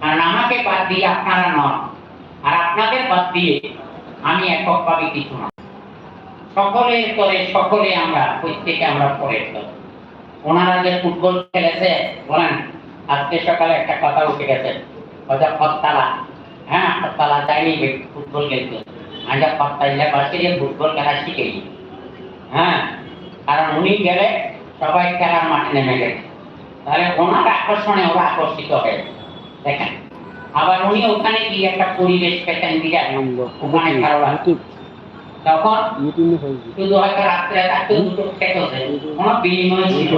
কারণ আমাকে বাদ দিয়ে আপনারা নন। আর আপনাদের বাদ দিয়ে আমি এককভাবে কিছু না সকলের করে সকলে আমরা, প্রত্যেকে আমরা পড়ে ওনারা যে ফুটবল খেলেছে, বলেন, আজকে সকালে একটা কথা উঠে গেছে। হয়তো ফত্তালা হ্যাঁ ফত্তালা যায়নি ফুটবল খেলতে। ফুটবল খেলা শিখেই হ্যাঁ কারণ উনি গেলে সবাই খেলার মাঠে নেমে গেছে। তাহলে ওনার আকর্ষণে ওরা আকর্ষিত হয়ে দেখেন। আবার উনি ওখানে গিয়ে একটা পরিবেশ পেতেন বিরাট ওখানে ভালো লাগতো। তখন শুধু হয়তো রাত্রে থাকতে দুটো খেতে হতো। কোনো বিনিময় ছিল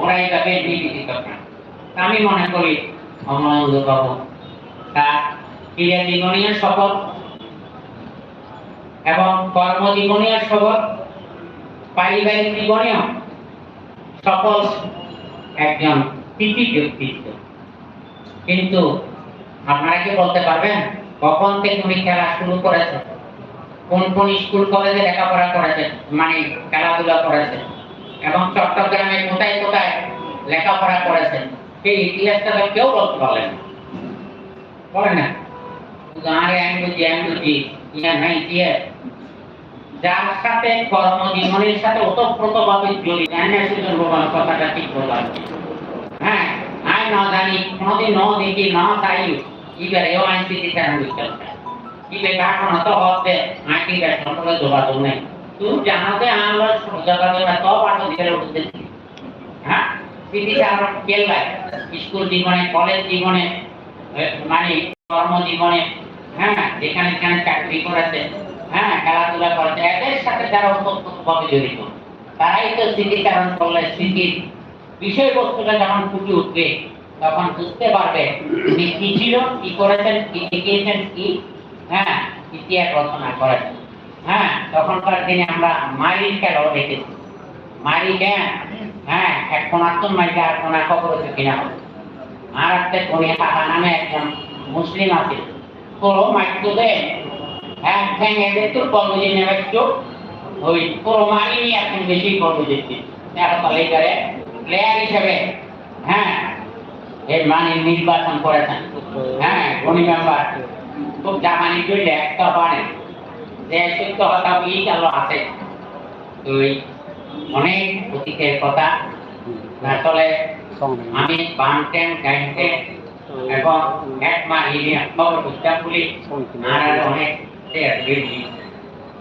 ওরা এইভাবে নিবেদিত না আমি মনে করি অমরানন্দ বাবু তার ক্রীড়া জীবনীয় শপথ এবং কর্মজীবনীয় শপথ পারিবারিক জীবনীয় সফল একজন কৃতি ব্যক্তিত্ব কিন্তু আপনারা কি বলতে পারবেন? কখন থেকে উনি খেলা শুরু করেছেন কোন কোন স্কুল কলেজে লেখাপড়া করেছেন মানে খেলাধুলা করেছেন এবং চট্টগ্রামে কোথায় কোথায় লেখাপড়া করেছেন সেই ইতিহাসটা তো কেউ বলতে পারলেন না। আমি ইয়া ইতিহাস যার সাথে কর্মজীবনের সাথে ওতপ্রোতভাবে জড়িত, জানি সুজন কথাটা ঠিক বললাম হ্যাঁ? না জানি কোনোদিন ন ইবে কারণ যোগাযোগ নেই তুমি জানো যে আমরা যোগাযোগ তো দিকে উঠতে হ্যাঁ কেলাই স্কুল জীবনে কলেজ জীবনে মানে কর্মজীবনে হ্যাঁ যেখানে চাকরি করেছে হ্যাঁ খেলাধুলা করেছে এদের সাথে যারা ওতপ্রোতভাবে জড়িত তারাই তো স্মৃতিচারণ করলে স্মৃতির বিষয়বস্তুটা যখন ফুটে উঠবে তখন বুঝতে পারবে উনি কি ছিল, কি করেছেন, কি দেখিয়েছেন, কি? হ্যাঁ ইতিহাস রচনা করেছেন। হ্যাঁ তখনকার দিনে আমরা মারির খেলাও দেখেছি? মারি জ্ঞান হ্যাঁ এক কোনাত্তন মাইকে আর কোনা খবর হচ্ছে কিনা? আর একটা কোনে কাকা নামে একজন মুসলিম আছে। পুরো মাইকটো দে। হ্যাঁ ভেঙে দে, তোর কর্মজি নেবে একটু ওই পুরো মারি এখন বেশি কর্ম দিচ্ছি এখন তাহলে করে প্লেয়ার হিসেবে। হ্যাঁ এই মানে নির্বাচন করেছেন। হ্যাঁ গণি মেম্বার। খুব একটা পারে যে সত্য হতা ই চালো আছে। অনেক অতীতের কথা। আসলে আমি এবং এক উদ্যাপুলি আর অনেক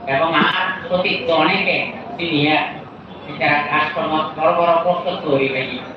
এবং আর সতীর্থ অনেকে যারা কাজকর্ম বড় বড় প্রস্তুত তৈরি হয়ে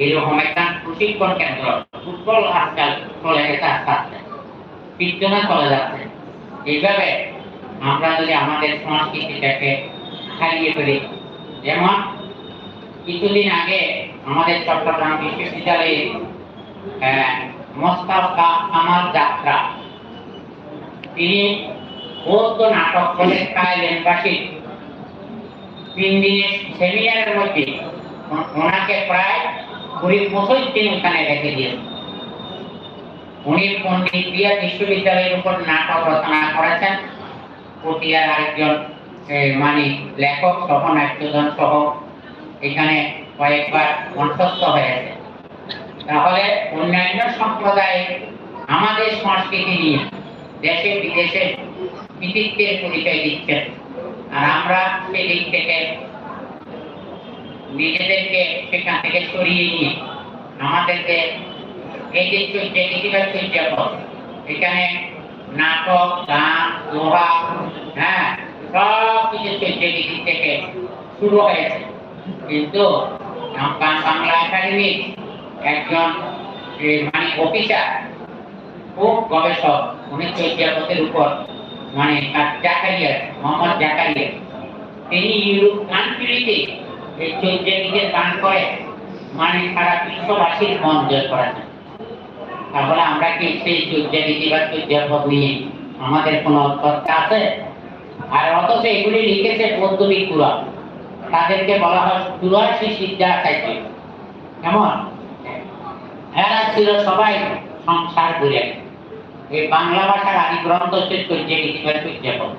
এরকম একটা প্রশিক্ষণ কেন্দ্র ফুটবল আজকাল চলে গেছে আস্তে আস্তে। চলে যাচ্ছে। এইভাবে আমরা যদি আমাদের সংস্কৃতিটাকে হারিয়ে ফেলি। যেমন কিছুদিন আগে আমাদের চট্টগ্রাম বিশ্ববিদ্যালয়ে মোস্তাফা আমার যাত্রা। তিনি বৌদ্ধ নাটক করে থাইল্যান্ডবাসী তিন দিনের সেমিনারের মধ্যে ওনাকে প্রায় কুড়ি বছর দিন ওখানে রেখে দিয়েছেন। উনি পণ্ডিত বিহার বিশ্ববিদ্যালয়ের উপর নাটক রচনা করেছেন। পটিয়ার আরেকজন মানে লেখক সহ, নাট্যজন সহ এখানে কয়েকবার কণ্ঠস্থ হয়েছে। তাহলে অন্যান্য সম্প্রদায় আমাদের সংস্কৃতি নিয়ে দেশে বিদেশে কৃতিত্বের পরিচয় দিচ্ছে আর আমরা সেদিক থেকে নিজেদেরকে সেখান থেকে সরিয়ে নিয়ে আমাদেরকে এই যে চলছে ইতিবাচক চলছে এখানে নাটক, গান, লোহা হ্যাঁ সব কিছু চলছে এদিক থেকে শুরু হয়েছে। কিন্তু বাংলা একাডেমির একজন মানে অফিসার, খুব গবেষক, উনি চৈত্যাপথের উপর মানে জাকারিয়া, মোহাম্মদ জাকারিয়া, তিনি ইউরোপ কান্ট্রিতে এই চৈত্যাদিকে দান করে মানে সারা বিশ্ববাসীর মন জয় করেছেন তাহলে আমরা কি সেই সূর্য রীতি বা সূর্যপদ নিয়ে আমাদের কোনো চর্চা আছে? আর অথচ এগুলি লিখেছে বৌদ্ধ ভিক্ষুরা তাদেরকে বলা হয় চুরাশি সিদ্ধা চাইছে কেমন? এরা ছিল সবাই সংসার ঘুরে এই বাংলা ভাষার আদি গ্রন্থ হচ্ছে সূর্য রীতি বা সূর্যপদ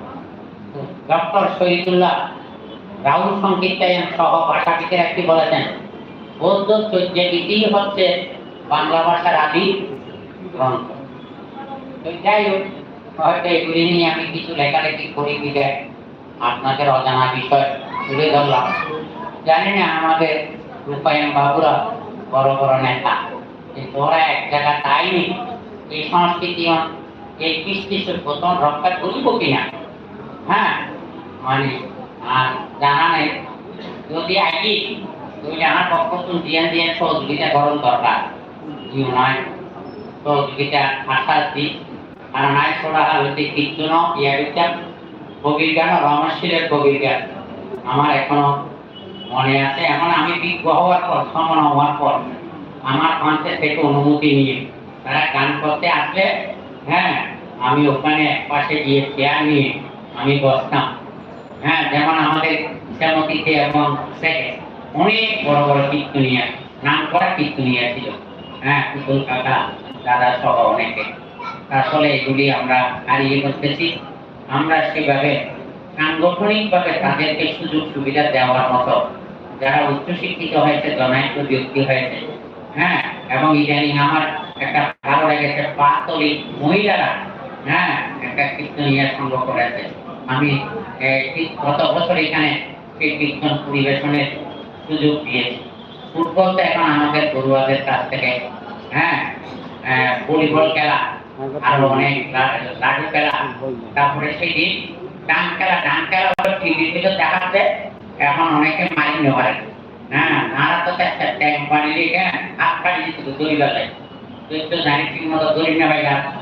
ডক্টর শহীদুল্লাহ রাহুল সংকীর্তায়ন সহ ভাষাবিদের একটি বলেছেন? বৌদ্ধ চৈত্রগীতি হচ্ছে বাংলা ভাষার আদি গ্রন্থ। তো যাই হোক, হয়তো এগুলি নিয়ে আমি কিছু লেখালেখি করি দিলে আপনাদের অজানা বিষয় তুলে ধরলাম। জানি না আমাদের রূপায়ণ বাবুরা বড় বড় নেতা কিন্তু ওরা এক জায়গা তাইনি এই সংস্কৃতি এই কৃষ্টি সভ্যতা রক্ষা করিব কিনা? হ্যাঁ মানে আর যদি তুই জানার পক্ষ দিয়ে দিয়ে সহযোগিতা দরকার? জিও নয় সহযোগিতা আশ্বাস দি আর নাই ছোড়া কবির গান কবির গান। আমার এখনও মনে আছে, এখন আমি বিজ্ঞ হওয়ার পর, সমান হওয়ার পর, আমার কণ্ঠে থেকে অনুমতি নিয়ে তারা গান করতে আসলে হ্যাঁ আমি ওখানে পাশে গিয়ে চেয়ার নিয়ে আমি বসতাম। হ্যাঁ যেমন আমাদের শ্যামতিতে এবং অনেক বড় বড় কীর্তনিয়া নাম করা কীর্তনিয়া ছিল হ্যাঁ কাকা, দাদা সহ অনেকে। আসলে এগুলি আমরা হারিয়ে করতেছি আমরা সেভাবে সাংগঠনিকভাবে তাদেরকে সুযোগ সুবিধা দেওয়ার মতো যারা উচ্চশিক্ষিত হয়েছে জনায়িত ব্যক্তি হয়েছে হ্যাঁ এবং ইদানিং আমার একটা ভালো লেগেছে, পাতলি মহিলারা হ্যাঁ একটা কীর্তনিয়া সংগ্রহ করেছে। আমি গত বছর এখানে কীর্তন পরিবেশনের সুযোগ দিয়েছি। ফুটবল তো এখন আমাদের পড়ুয়াদের কাছ থেকে হ্যাঁ ভলিবল খেলা, আরও অনেক লা- লাঠি খেলা, তারপরে সেই দিন ডান খেলা ডান খেলা টিভিতে তো দেখাচ্ছে, এখন অনেকে নিতে পারে হ্যাঁ। নারা তো একটা ট্যাঙ্ক বানিয়ে রেখে হাত কাটি দিত দড়ি বেলায় তুই তো জানি ঠিক মতো দড়ি না।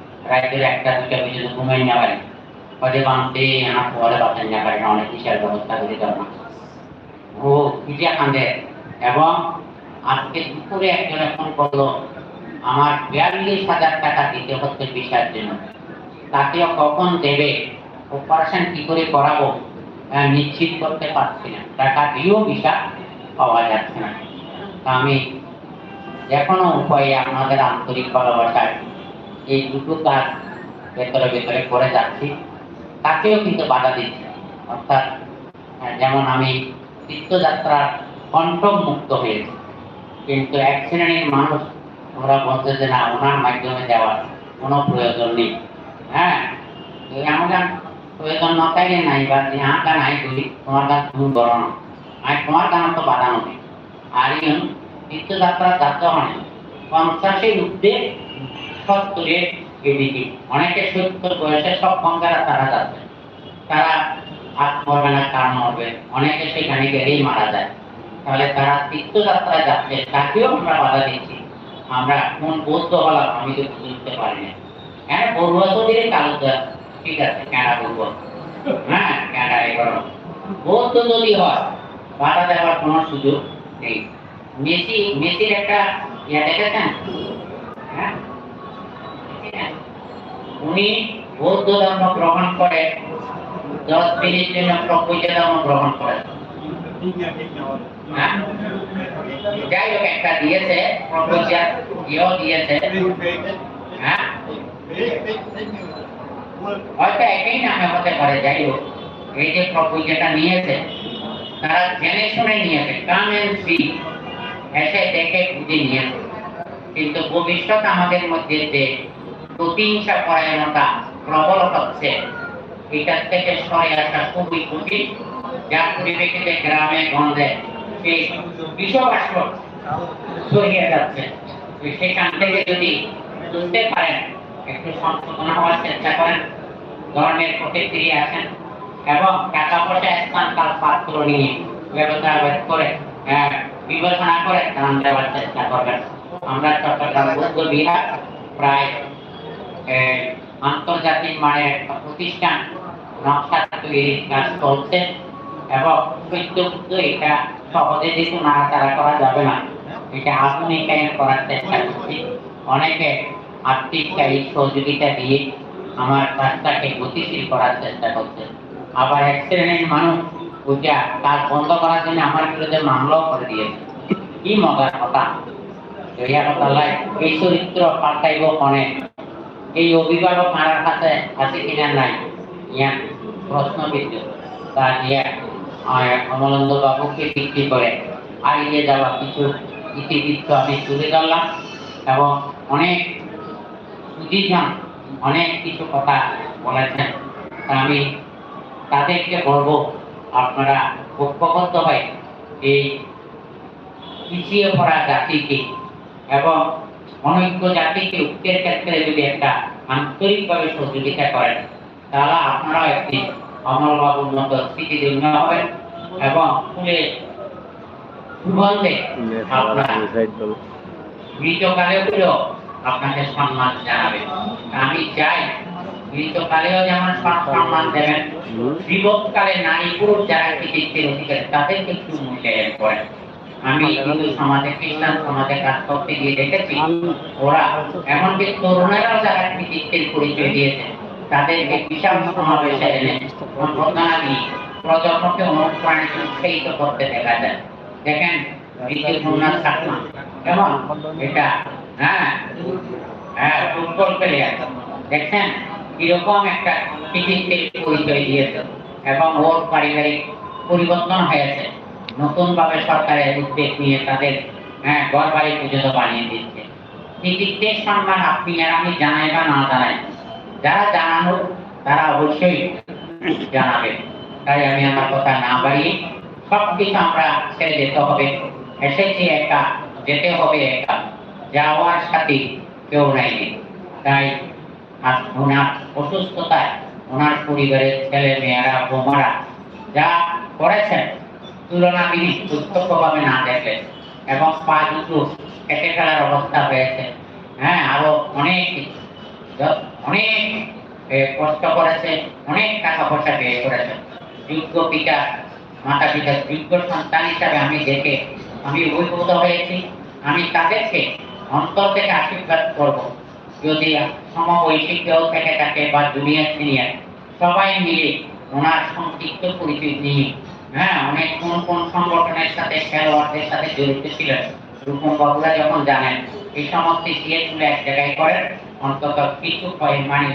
রাইতের একটা দুটা পর্যন্ত ঘুমাই না না না অনেক বিশাল ব্যবস্থা করে দেওয়া ও পিঠে কান্দে এবং আজকে দুপুরে একজন ফোন করল আমার বিয়াল্লিশ হাজার টাকা দিতে হচ্ছে বিষয়ের জন্য। তাকেও কখন দেবে? অপারেশন কি করে করাবো? আহ, নিশ্চিত করতে পারছি না। টাকা দিয়েও বিষা পাওয়া যাচ্ছে না। আমি কোনো উপায়ে আপনাদের আন্তরিক ভালোবাসায় এই দুটো কাজ ভেতরে ভেতরে করে যাচ্ছি। তাকেও কিন্তু বাধা দিচ্ছি অর্থাৎ যেমন আমি তীর্থযাত্রার কণ্ঠক মুক্ত হয়েছি, কিন্তু এক শ্রেণির মানুষ ওরা বলছে যে না, ওনার মাধ্যমে দেওয়ার কোনো প্রয়োজন নেই। হ্যাঁ আমার প্রয়োজন নথাইলে নাই বা यहाँ গান আই করি তোমার গান তুমি করো না। তোমার গান তো বাঁধানো নেই? আর তীর্থযাত্রা যাত্রা মানে পঞ্চাশের ঊর্ধ্বে সত্তরের এদিকে। অনেকে সত্তর বয়সে সক্ষম যারা তারা যাচ্ছে। তারা হাত মরবে না কার মরবে। অনেকে সেখানে গেলেই মারা যায়। তাহলে তারা তীর্থযাত্রায় যাচ্ছে, তাকেও আমরা বাধা দিচ্ছি। আমরা কোন বৌদ্ধ হলাম, আমি তো বুঝতে পারি না হ্যাঁ বড়ুয়া চৌধুরী কালুদা ঠিক আছে, কেনা বলব হ্যাঁ কেনা এগারো বৌদ্ধ যদি হয়, বাধা দেওয়ার কোনো সুযোগ নেই। মেসি, মেসির একটা ইয়া দেখেছেন? হ্যাঁ? উনি বৌদ্ধ ধর্ম গ্রহণ করে দশ মিনিট জন্য প্রকৃত ধর্ম গ্রহণ করে হ্যাঁ? যাই হোক, একটা দিয়েছে ইয়েও দিয়েছে। হ্যাঁ? হয়তো একই নামে হতে পারে, যাই হোক। এই যে প্রপোজালটা নিয়েছে, তারা জেনে শুনে নিয়েছে, কাম এন্ড সি, এসে দেখে বুঝে নিয়েছে। কিন্তু ভবিষ্যৎ আমাদের মধ্যে যে প্রতিহিংসা পরায়ণতা প্রবল হচ্ছে এটার থেকে সরে আসা খুবই কঠিন যার পরিপ্রেক্ষিতে গ্রামে গঞ্জে সেই বিষবাষ্প ছড়িয়ে যাচ্ছে সেখান থেকে যদি বুঝতে পারেন একটু সংশোধন হওয়ার চেষ্টা করেন ধর্মের ফিরে আসেন এবং টাকা পয়সা স্থান কাল পাত্র নিয়ে ব্যবস্থা করে বিবেচনা করে দান দেওয়ার চেষ্টা করবেন আমরা চট্টগ্রাম বুদ্ধ বিহার, প্রায় আন্তর্জাতিক মানের একটা প্রতিষ্ঠান নকশা তৈরির কাজ চলছে এবং সত্য এটা সহজে যেহেতু নাড়াচাড়া করা যাবে না, এটা আধুনিকায়ন করার চেষ্টা করছি। অনেকে আর্থিক সাহিত্য সহযোগিতা দিয়ে আমার কাজটাকে গতিশীল করার চেষ্টা করছে। আবার এক শ্রেণির মানুষ ওইটা কাজ বন্ধ করার জন্য আমার বিরুদ্ধে মামলাও করে দিয়েছে। কি মজার কথা। এই চরিত্র পাল্টাইব অনেক এই অভিভাবক মারার কাছে আছে কিনা নাই? ইয়া প্রশ্নবিদ্ধ তা নিয়ে অমলানন্দ বাবুকে ভিত্তি করে হারিয়ে যাওয়া কিছু ইতিবৃত্ত আমি তুলে ধরলাম এবং অনেক সুদীর্ঘান, অনেক কিছু কথা বলেছেন। আমি তাদেরকে বলব, আপনারা ঐক্যবদ্ধ হয়ে এই পিছিয়ে পড়া জাতিকে এবং অনৈক্য জাতিকে ঐক্যের ক্ষেত্রে যদি একটা আন্তরিকভাবে সহযোগিতা করেন তাহলে আপনারাও একটি অমলবাবুর মতো স্মৃতিধন্য হবেন এবং ফুলে সুগন্ধে আপনারা মৃতকালেও হলেও আপনাকে সম্মান জানাবে আমি চাই মৃতকালেও যেমন সম- সম্মান দেবেন বিপদকালে নারী পুরুষ যারা কৃতিত্বের অধিকারী তাদেরকে একটু মূল্যায়ন করেন। আমি সমাজে খ্রিস্টান সমাজে কাজ করতে গিয়ে দেখেছি, ওরা এমনকি তরুণেরাও যারা কৃতিত্বের পরিচয় দিয়েছে বিশাল সমাবেশে এনে দিয়ে প্রজন্মকে অনুপ্রাণিত, উৎসাহিত করতে দেখা যায়। দেখেন হ্যাঁ হ্যাঁ একটা পরিচয় দিয়েছে, এবং পারিবারিক পরিবর্তন হয়েছে। নতুন ভাবে সরকারের উদ্যোগ নিয়ে তাদের হ্যাঁ ঘর বাড়ি পর্যন্ত বানিয়ে দিচ্ছে। কৃতিত্বের সম্মান আপনি আর আমি জানাই বা না জানাই? যারা জানানোর তারা অবশ্যই জানাবে তাই আমি আমার কথা না বাড়িয়ে সব কিছু আমরা ছেড়ে যেতে হবে। এসেছি একা, যেতে হবে একা। যাওয়ার সাথে কেউ নাই। তাই আর ওনার অসুস্থতায়, ওনার পরিবারের ছেলে মেয়েরা বোমারা যা করেছেন তুলনাবিহীন প্রত্যক্ষভাবে না দেখলে এবং পা দুটো কেটে ফেলার অবস্থা হয়েছে। হ্যাঁ আরও অনেক অনেক কষ্ট করেছে, অনেক টাকা পয়সা ব্যয় করেছে। যোগ্য পিতা, মাতা পিতা যোগ্য সন্তান হিসাবে আমি দেখে, আমি অভিভূত হয়েছি। আমি তাদেরকে অন্তর থেকে আশীর্বাদ করব। যদি সমবয়সী কেউ থেকে থাকে বা জুনিয়র সিনিয়র সবাই মিলে ওনার সংক্ষিপ্ত পরিচয় নিয়ে হ্যাঁ অনেক কোন কোন সংগঠনের মানে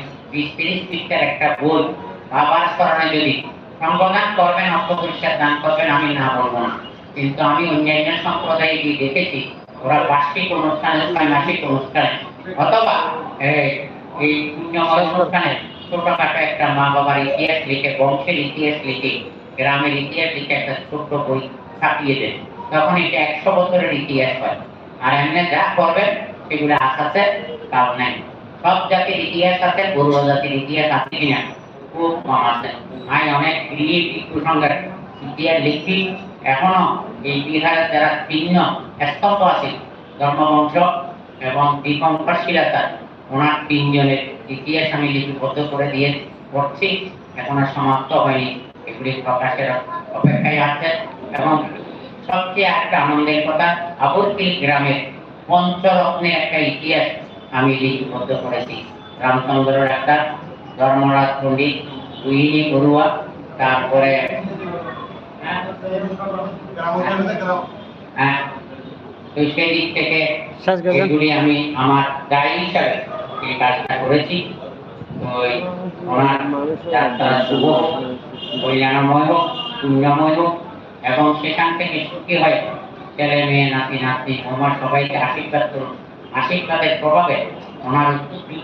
আমি না বলব না। কিন্তু আমি অন্যান্য সম্প্রদায়ে গিয়ে দেখেছি, ওরা বার্ষিক অনুষ্ঠানে ত্রৈমাসিক অনুষ্ঠানে অথবা এই পুণ্যময় অনুষ্ঠানে ছোটখাটো একটা মা বাবার ইতিহাস লিখে, বংশের ইতিহাস লিখে গ্রামের ইতিহাস লিখে একটা ছোট্ট বই ছাপিয়ে দেন। তখন এটা একশো বছরের ইতিহাস হয়। আর এমনি যা করবেন সেগুলো আসাতে তাও নেই। সব জাতির ইতিহাস আছে পূর্ব জাতির ইতিহাস আছে কিনা, খুব কম আছে। অনেক ইতিহাস লিখি এখনও এই বিহারের যারা ভিন্ন স্তম্ভ আছে ধর্মবংশ এবং ওনার তিনজনের ইতিহাস আমি লিপিবদ্ধ করে দিয়ে পড়ছি। এখনও সমাপ্ত হয়নি। এগুলি প্রকাশের অপেক্ষায় আছে এবং সবচেয়ে একটা আনন্দের কথা আবর্তি গ্রামের পঞ্চরত্নের একটা ইতিহাস আমি লিপিবদ্ধ করেছি। রামচন্দ্র ডাক্তার ধর্মরাজ পণ্ডিত উইনি বড়ুয়া তারপরে হ্যাঁ, সেই দিক থেকে এগুলি আমি আমার দায়ী হিসাবে এই কাজটা করেছি। ওই ওনার যাত্রা শুভ কল্যাণময় হোক, পুণ্যময় হোক, এবং সেখান থেকে সুখী হয় ছেলে মেয়ে, নাতি নাতি আমার সবাইকে আশীর্বাদ করুন। আশীর্বাদের প্রভাবে ওনার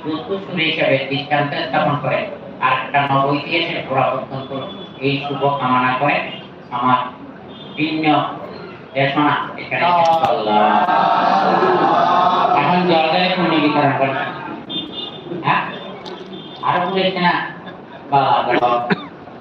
উত্তরসূরি হিসেবে দৃষ্টান্ত স্থাপন করে আর একটা নব ইতিহাসের পরাবর্তন করুন। এই শুভ কামনা করে আমার ভিন্ন এ শোনা এখানে এখন জলগায়ে পুণ্য বিতরণ হ্যাঁ? আরও বলেছে না? বাবা।